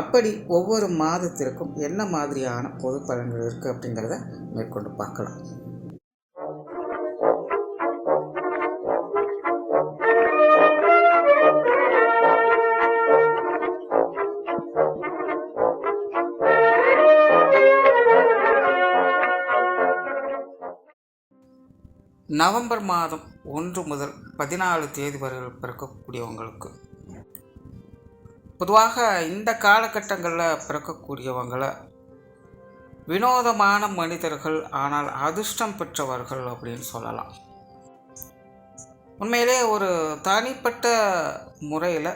அப்படி ஒவ்வொரு மாதத்திற்கும் என்ன மாதிரியான பொது பலன்கள் இருக்குது அப்படிங்கிறத மேற்கொண்டு பார்க்கலாம். நவம்பர் மாதம் ஒன்று முதல் பதினாலு தேதி வரை பிறக்கக்கூடியவங்களுக்கு பொதுவாக இந்த காலகட்டங்களில் பிறக்கக்கூடியவங்களை வினோதமான மனிதர்கள் ஆனால் அதிர்ஷ்டம் பெற்றவர்கள் அப்படின்னு சொல்லலாம். உண்மையிலே ஒரு தனிப்பட்ட முறையில்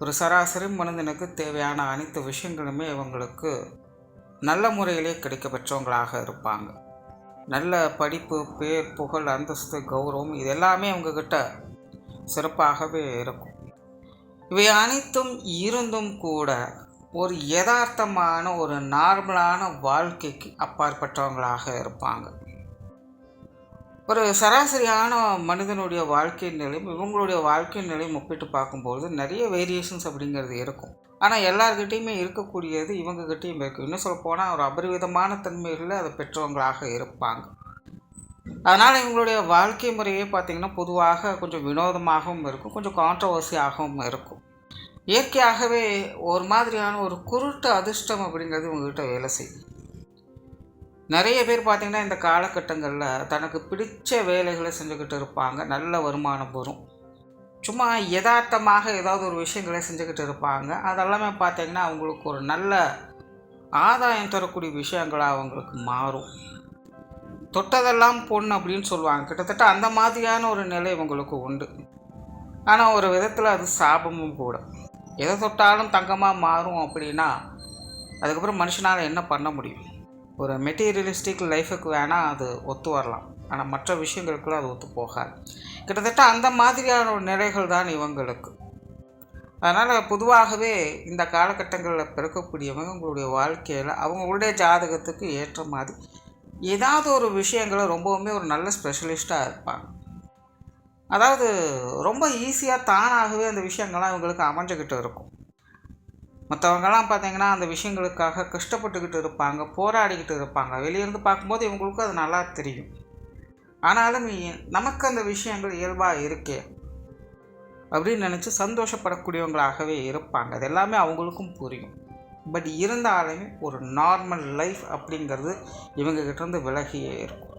ஒரு சராசரி மனிதனுக்கு தேவையான அனைத்து விஷயங்களுமே இவங்களுக்கு நல்ல முறையிலே கிடைக்க பெற்றவங்களாக இருப்பாங்க. நல்ல படிப்பு பேர் புகழ் அந்தஸ்து கௌரவம் இது எல்லாமே அவங்கக்கிட்ட சிறப்பாகவே இருக்கும். இவை அனைத்தும் இருந்தும் கூட ஒரு யதார்த்தமான ஒரு நார்மலான வாழ்க்கைக்கு அப்பாற்பட்டவங்களாக இருப்பாங்க. ஒரு சராசரியான மனிதனுடைய வாழ்க்கை நிலையும் இவங்களுடைய வாழ்க்கை நிலையும் ஒப்பிட்டு பார்க்கும்போது நிறைய வேரியேஷன்ஸ் அப்படிங்கிறது இருக்கும். ஆனால் எல்லார்கிட்டேயுமே இருக்கக்கூடியது இவங்ககிட்டயும் இருக்கும் இன்னும் சொல்ல போனால் ஒரு அபரிவிதமான தன்மைகளில் அதை பெற்றவங்களாக இருப்பாங்க. அதனால் இவங்களுடைய வாழ்க்கை முறையே பார்த்திங்கன்னா பொதுவாக கொஞ்சம் வினோதமாகவும் இருக்கும் கொஞ்சம் கான்ட்ரவர்சியாகவும் இருக்கும். இயற்கையாகவே ஒரு மாதிரியான ஒரு குருட்டு அதிர்ஷ்டம் அப்படிங்கிறது இவங்ககிட்ட வேலை செய்யும். நிறைய பேர் பார்த்திங்கன்னா இந்த காலகட்டங்களில் தனக்கு பிடிச்ச வேலைகளை செஞ்சுக்கிட்டு இருப்பாங்க நல்ல வருமானம் வரும். சும்மா யதார்த்தமாக ஏதாவது ஒரு விஷயங்களை செஞ்சுக்கிட்டு இருப்பாங்க. அதெல்லாமே பார்த்திங்கன்னா அவங்களுக்கு ஒரு நல்ல ஆதாயம் தரக்கூடிய விஷயங்களாக அவங்களுக்கு மாறும். தொட்டதெல்லாம் பொண்ணு அப்படின்னு சொல்லுவாங்க. கிட்டத்தட்ட அந்த மாதிரியான ஒரு நிலை இவங்களுக்கு உண்டு. ஆனால் ஒரு விதத்தில் அது சாபமும் கூட. எதை தொட்டாலும் தங்கமாக மாறும் அப்படின்னா அதுக்கப்புறம் மனுஷனால் என்ன பண்ண முடியும்? ஒரு மெட்டீரியலிஸ்டிக் லைஃபுக்கு வேணால் அது ஒத்து வரலாம். ஆனால் மற்ற விஷயங்களுக்குலாம் அது ஒத்து போகாது. கிட்டத்தட்ட அந்த மாதிரியான ஒரு நிலைகள் தான் இவங்களுக்கு. அதனால் பொதுவாகவே இந்த காலகட்டங்களில் பிறக்கக்கூடியவங்க உங்களுடைய வாழ்க்கையில் அவங்களுடைய ஜாதகத்துக்கு ஏற்ற மாதிரி ஏதாவது ஒரு விஷயங்களை ரொம்பவுமே ஒரு நல்ல ஸ்பெஷலிஸ்ட்டாக இருப்பாங்க. அதாவது ரொம்ப ஈஸியாக தானாகவே அந்த விஷயங்கள்லாம் இவங்களுக்கு அமைஞ்சிக்கிட்டு இருக்கும். மற்றவங்கெல்லாம் பார்த்தீங்கன்னா அந்த விஷயங்களுக்காக கஷ்டப்பட்டுக்கிட்டு இருப்பாங்க போராடிக்கிட்டு இருப்பாங்க. வெளியிருந்து பார்க்கும்போது இவங்களுக்கும் அது நல்லா தெரியும். ஆனாலும் நமக்கு அந்த விஷயங்கள் இயல்பாக இருக்கே அப்படின்னு நினச்சி சந்தோஷப்படக்கூடியவங்களாகவே இருப்பாங்க. அது எல்லாமே அவங்களுக்கும் புரியும். பட் இருந்தாலுமே ஒரு நார்மல் லைஃப் அப்படிங்கிறது இவங்கக்கிட்டேருந்து விலகியே இருக்கும்.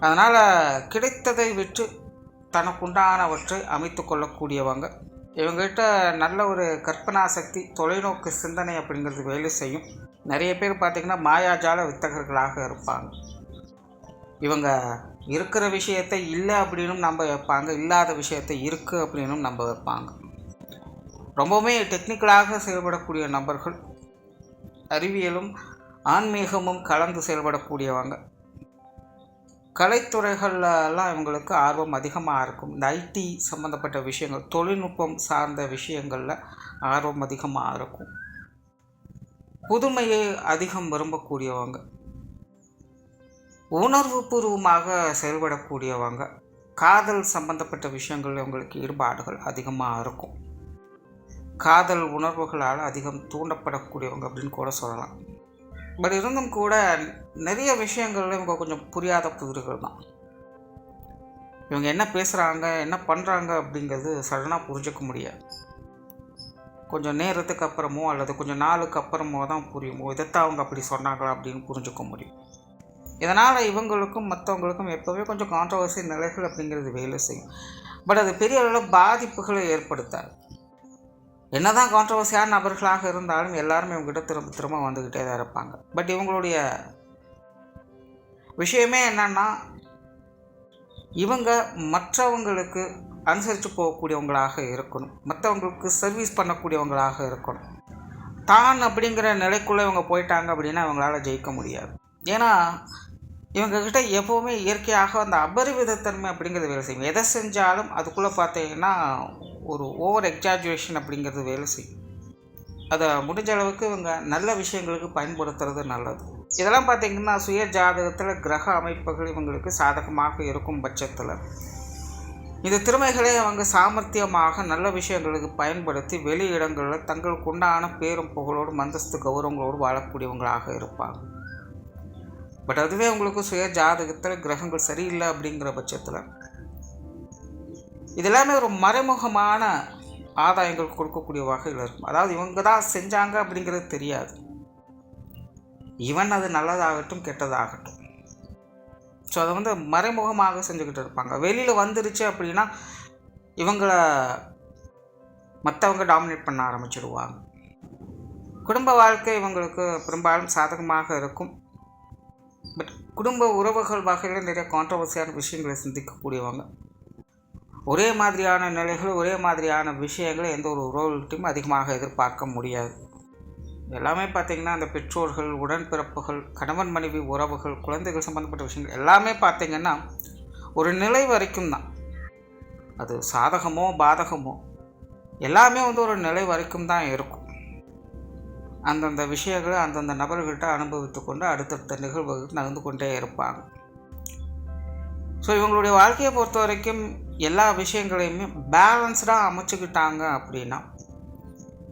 அதனால் கிடைத்ததை விற்று தனக்குண்டானவற்றை அமைத்து கொள்ளக்கூடியவங்க. இவங்ககிட்ட நல்ல ஒரு கற்பனா சக்தி தொலைநோக்கு சிந்தனை அப்படிங்கிறது வேலை செய்யும். நிறைய பேர் பார்த்திங்கன்னா மாயாஜால வித்தகர்களாக இருப்பாங்க. இவங்க இருக்கிற விஷயத்தை இல்லை அப்படின்னும் நம்ப வைப்பாங்க இல்லாத விஷயத்தை இருக்குது அப்படின்னும் நம்ப வைப்பாங்க. ரொம்பவுமே டெக்னிக்கலாக செயல்படக்கூடிய நபர்கள் அறிவியலும் ஆன்மீகமும் கலந்து செயல்படக்கூடியவங்க. கலைத்துறைகள்லாம் இவங்களுக்கு ஆர்வம் அதிகமாக இருக்கும். இந்த ஐடி சம்மந்தப்பட்ட விஷயங்கள் தொழில்நுட்பம் சார்ந்த விஷயங்களில் ஆர்வம் அதிகமாக இருக்கும். புதுமையை அதிகம் விரும்பக்கூடியவங்க. உணர்வு பூர்வமாக செயல்படக்கூடியவங்க. காதல் சம்பந்தப்பட்ட விஷயங்கள் இவங்களுக்கு ஈடுபாடுகள் அதிகமாக இருக்கும். காதல் உணர்வுகளால் அதிகம் தூண்டப்படக்கூடியவங்க அப்படின்னு கூட சொல்லலாம். பட் இருந்தும் கூட நிறைய விஷயங்கள்ல இவங்க கொஞ்சம் புரியாத புதிர்கள் தான். இவங்க என்ன பேசுகிறாங்க என்ன பண்ணுறாங்க அப்படிங்கிறது சடனாக புரிஞ்சுக்க முடியாது. கொஞ்சம் நேரத்துக்கு அப்புறமோ அல்லது கொஞ்சம் நாளுக்கு அப்புறமோ தான் புரியுமோ இதைத்தான் அவங்க அப்படி சொன்னாங்களா அப்படின்னு புரிஞ்சுக்க முடியும். இதனால் இவங்களுக்கும் மற்றவங்களுக்கும் எப்போவே கொஞ்சம் கான்ட்ரவர்சி நிலைகள் அப்படிங்கிறது வேலை செய்யும். பட் அது பெரிய அளவில் பாதிப்புகளை ஏற்படுத்தாது. என்னதான் கான்ட்ரவர்சியான நபர்களாக இருந்தாலும் எல்லாருமே இவங்ககிட்ட திரும்ப திரும்ப வந்துக்கிட்டே தான் இருப்பாங்க. பட் இவங்களுடைய விஷயமே என்னன்னா இவங்க மற்றவங்களுக்கு அனுசரித்து போகக்கூடியவங்களாக இருக்கணும். மற்றவங்களுக்கு சர்வீஸ் பண்ணக்கூடியவங்களாக இருக்கணும். தான் அப்படிங்கிற நிலைக்குள்ளே இவங்க போயிட்டாங்க அப்படின்னா இவங்களால ஜெயிக்க முடியாது. ஏன்னா இவங்கக்கிட்ட எப்போவுமே இயற்கையாக அந்த அபரிவிதத்தன்மை அப்படிங்கிறது வேலை செய்யும். எதை செஞ்சாலும் அதுக்குள்ளே பார்த்தீங்கன்னா ஒரு ஓவர் எக்ஸாஜுவேஷன் அப்படிங்கிறது வேலை செய்யும். அதை முடிஞ்ச அளவுக்கு இவங்க நல்ல விஷயங்களுக்கு பயன்படுத்துறது நல்லது. இதெல்லாம் பார்த்திங்கன்னா சுய ஜாதகத்தில் கிரக அமைப்புகள் இவங்களுக்கு சாதகமாக இருக்கும் பட்சத்தில். இந்த திறமைகளை அவங்க சாமர்த்தியமாக நல்ல விஷயங்களுக்கு பயன்படுத்தி வெளி இடங்களில் தங்களுக்கு உண்டான பேரும் புகழோடு மந்தஸ்து கௌரவங்களோடு வாழக்கூடியவங்களாக இருப்பாங்க. பட் அதுவே உங்களுக்கு சுய ஜாதகத்தில் கிரகங்கள் சரியில்லை அப்படிங்கிற பட்சத்தில் இதெல்லாமே ஒரு மறைமுகமான ஆதாயங்கள் கொடுக்கக்கூடிய வகையில் இருக்கும். அதாவது இவங்க தான் செஞ்சாங்க அப்படிங்கிறது தெரியாது. இவன் அது நல்லதாகட்டும் கெட்டதாகட்டும். ஸோ அதை வந்து மறைமுகமாக செஞ்சுக்கிட்டு இருப்பாங்க. வெளியில் வந்துருச்சு அப்படின்னா இவங்கள மற்றவங்க டாமினேட் பண்ண ஆரம்பிச்சிடுவாங்க. குடும்ப வாழ்க்கை இவங்களுக்கு பெரும்பாலும் சாதகமாக இருக்கும். பட் குடும்ப உறவுகள் வகையில் நிறைய கான்ட்ரவர்சியான விஷயங்களை சிந்திக்கக்கூடியவங்க. ஒரே மாதிரியான நிலைகள் ஒரே மாதிரியான விஷயங்களை எந்த ஒரு உறவுகள்கிட்டையும் அதிகமாக எதிர்பார்க்க முடியாது. எல்லாமே பார்த்திங்கன்னா அந்த பெற்றோர்கள் உடன்பிறப்புகள் கணவன் மனைவி உறவுகள் குழந்தைகள் சம்மந்தப்பட்ட விஷயங்கள் எல்லாமே பார்த்திங்கன்னா ஒரு நிலை வரைக்கும் தான். அது சாதகமோ பாதகமோ எல்லாமே வந்து ஒரு நிலை வரைக்கும் தான் இருக்கும். அந்தந்த விஷயங்களை அந்தந்த நபர்கள்ட்ட அனுபவித்து கொண்டு அடுத்தடுத்த நிகழ்வுகள் நடந்து கொண்டே இருப்பாங்க. ஸோ இவங்களுடைய வாழ்க்கையை பொறுத்த வரைக்கும் எல்லா விஷயங்களையுமே பேலன்ஸ்டாக அமைச்சுக்கிட்டாங்க அப்படின்னா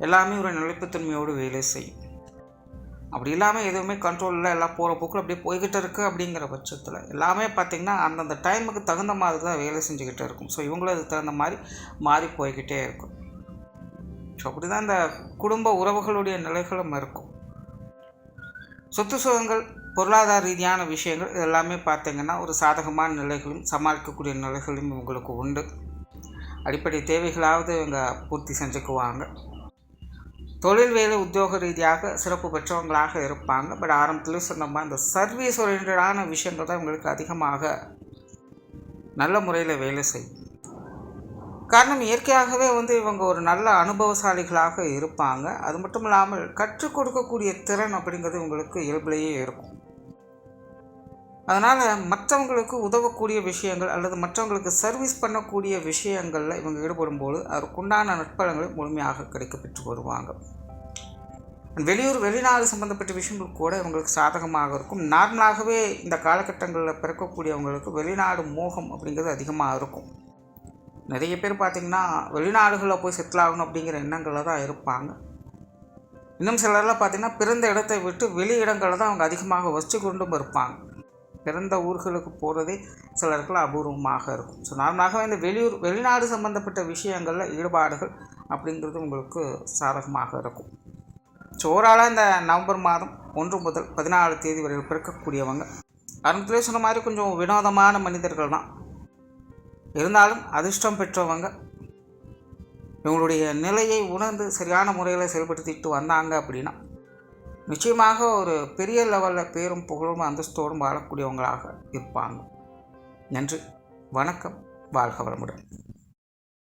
எல்லாமே ஒரு நிலைப்புத்தன்மையோடு வேலை செய்யும். அப்படி இல்லாமல் எதுவுமே கண்ட்ரோலில் எல்லாம் போகிற போக்கில் அப்படியே போய்கிட்டு இருக்குது அப்படிங்கிற பட்சத்தில் எல்லாமே பார்த்திங்கன்னா அந்தந்த டைமுக்கு தகுந்த மாதிரி தான் வேலை செஞ்சுக்கிட்டே இருக்கும். ஸோ இவங்களும் அதுக்கு தகுந்த மாதிரி மாறி போய்கிட்டே இருக்கும். ஸோ அப்படி தான் இந்த குடும்ப உறவுகளுடைய நிலைகளும் இருக்கும். சொத்து சுகங்கள் பொருளாதார ரீதியான விஷயங்கள் இது எல்லாமே பார்த்திங்கன்னா ஒரு சாதகமான நிலைகளும் சமாளிக்கக்கூடிய நிலைகளும் இவங்களுக்கு உண்டு. அடிப்படை தேவைகளாவது இவங்க பூர்த்தி செஞ்சுக்குவாங்க. தொழில் வேலை உத்தியோக ரீதியாக சிறப்பு பெற்றவங்களாக இருப்பாங்க. பட் ஆரம்பத்துலேயும் சொன்ன மாதிரி இந்த சர்வீஸ் ஓரியன்டான விஷயங்கள் தான் இவங்களுக்கு அதிகமாக நல்ல முறையில் வேலை செய்யும். காரணம் இயற்கையாகவே வந்து இவங்க ஒரு நல்ல அனுபவசாலிகளாக இருப்பாங்க. அது மட்டும் இல்லாமல் கற்றுக் கொடுக்கக்கூடிய திறன் அப்படிங்கிறது இவங்களுக்கு இயல்பிலேயே இருக்கும். அதனால் மற்றவங்களுக்கு உதவக்கூடிய விஷயங்கள் அல்லது மற்றவங்களுக்கு சர்வீஸ் பண்ணக்கூடிய விஷயங்களில் இவங்க ஈடுபடும்போது அதற்குண்டான நட்பலங்களை முழுமையாக கிடைக்க பெற்று வருவாங்க. வெளியூர் வெளிநாடு சம்மந்தப்பட்ட விஷயங்கள் கூட இவங்களுக்கு சாதகமாக இருக்கும். நார்மலாகவே இந்த காலகட்டங்களில் பிறக்கக்கூடியவங்களுக்கு வெளிநாடு மோகம் அப்படிங்கிறது அதிகமாக இருக்கும். நிறைய பேர் பார்த்திங்கன்னா வெளிநாடுகளில் போய் செட்டில் ஆகணும் அப்படிங்கிற எண்ணங்களில் தான் இருப்பாங்க. இன்னும் சிலரெல்லாம் பார்த்திங்கன்னா பிறந்த இடத்தை விட்டு வெளி இடங்களில் தான் அவங்க அதிகமாக வச்சு கொண்டும் இருப்பாங்க. பிறந்த ஊர்களுக்கு போகிறதே சிலருக்குள்ள அபூர்வமாக இருக்கும். ஸோ நார்மலாகவே இந்த வெளியூர் வெளிநாடு சம்மந்தப்பட்ட விஷயங்களில் ஈடுபாடுகள் அப்படிங்கிறது உங்களுக்கு சாதகமாக இருக்கும். ஸோ ஓவராலாக இந்த நவம்பர் மாதம் ஒன்று முதல் பதினாலு தேதி வரை பிறக்கக்கூடியவங்க ஆரம்பத்திலே சொன்ன மாதிரி கொஞ்சம் வினோதமான மனிதர்கள் தான். இருந்தாலும் அதிர்ஷ்டம் பெற்றவங்க இவங்களுடைய நிலையை உணர்ந்து சரியான முறையில் செயல்படுத்திட்டு வந்தாங்க அப்படின்னா நிச்சயமாக ஒரு பெரிய லெவலில் பேரும் புகழும் அந்தஸ்தோடும் வாழக்கூடியவங்களாக இருப்பாங்க. நன்றி. வணக்கம். வாழ்க வளமுடன்.